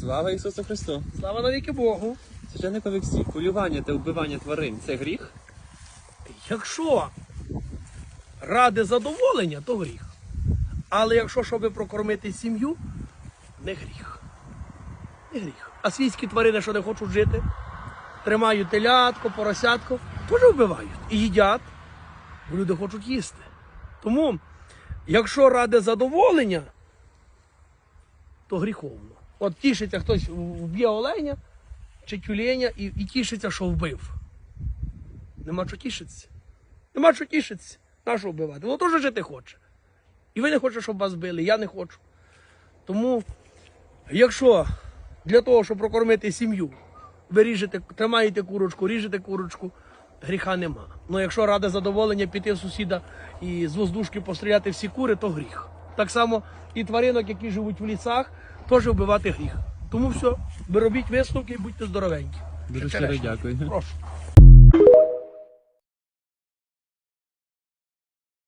Слава Ісусу Христу! Слава навіки Богу. Священник Олексій, полювання та вбивання тварин це гріх? Якщо ради задоволення, то гріх. Але якщо щоб прокормити сім'ю, не гріх. Не гріх. А свійські тварини, що не хочуть жити, тримають телятко, поросятко, теж вбивають і їдять, бо люди хочуть їсти. Тому, якщо ради задоволення, то гріховно. От тішиться хтось вб'є оленя чи тюленя і, і тішиться, що вбив. Нема що тішитися. Нема що тішитися. На що вбивати? Воно теж жити хоче. І ви не хочете, щоб вас били, я не хочу. Тому, якщо для того, щоб прокормити сім'ю, ви ріжете, тримаєте курочку, ріжете курочку, гріха нема. Ну якщо ради задоволення піти в сусіда і з воздушки постріляти всі кури, то гріх. Так само і тваринок, які живуть в лісах, теж вбивати гріх. Тому все, ви робіть висновки і будьте здоровенькі. Дуже щиро дякую. Прошу.